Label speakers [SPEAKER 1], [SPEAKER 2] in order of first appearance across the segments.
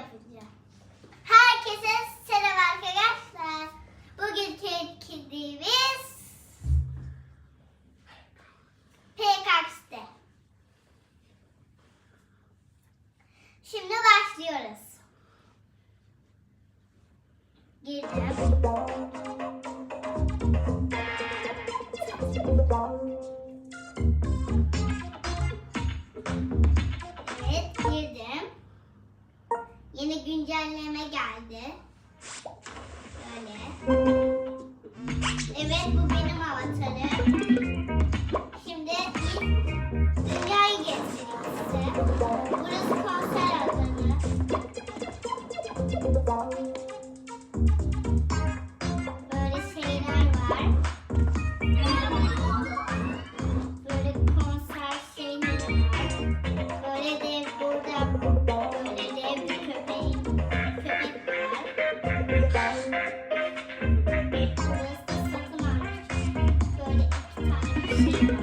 [SPEAKER 1] yapacağım. Herkese selam arkadaşlar. Bugünkü etkinliğimiz PKX'de. Şimdi başlıyoruz. Girdim. düzenleme geldi. Böyle. Evet bu benim avatarım. Şimdi dünyayı getireyim size. Burası konser alanı. thank you.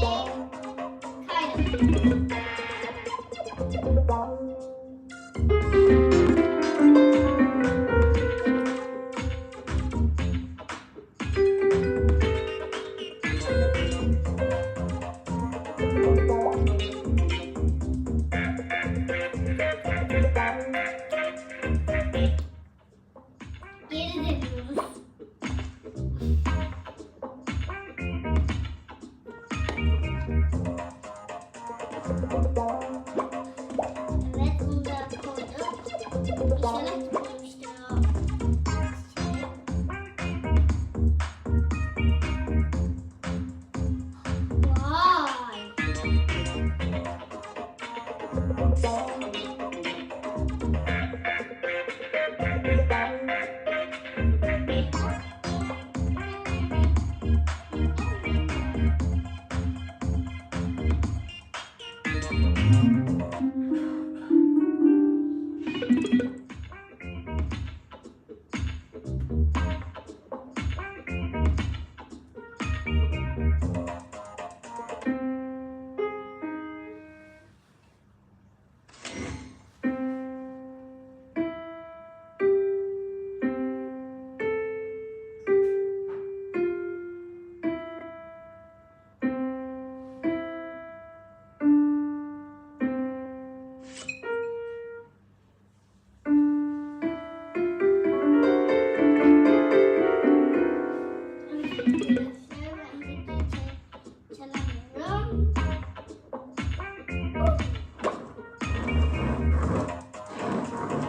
[SPEAKER 1] Kind of. Thanks.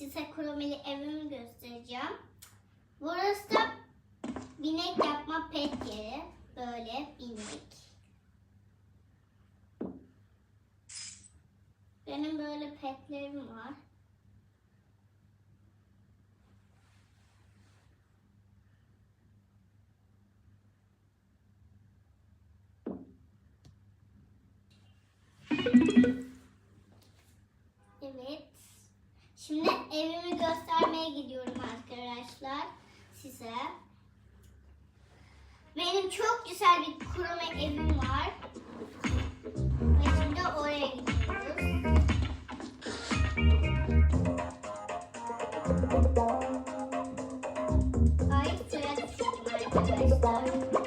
[SPEAKER 1] size kromeli evimi göstereceğim. Burası da binek yapma pet yeri. Böyle bindik. Benim böyle petlerim var. Ay, arkadaşlar.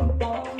[SPEAKER 1] Música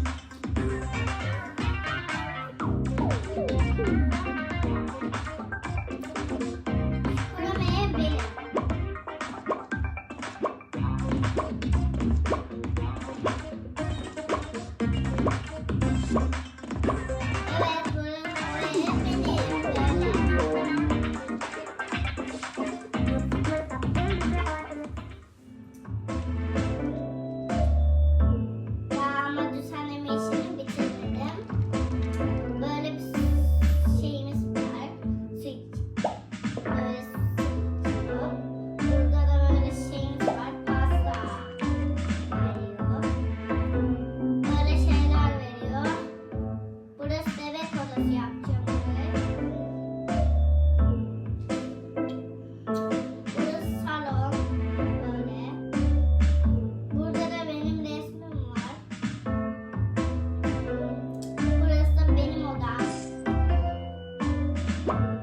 [SPEAKER 1] 음.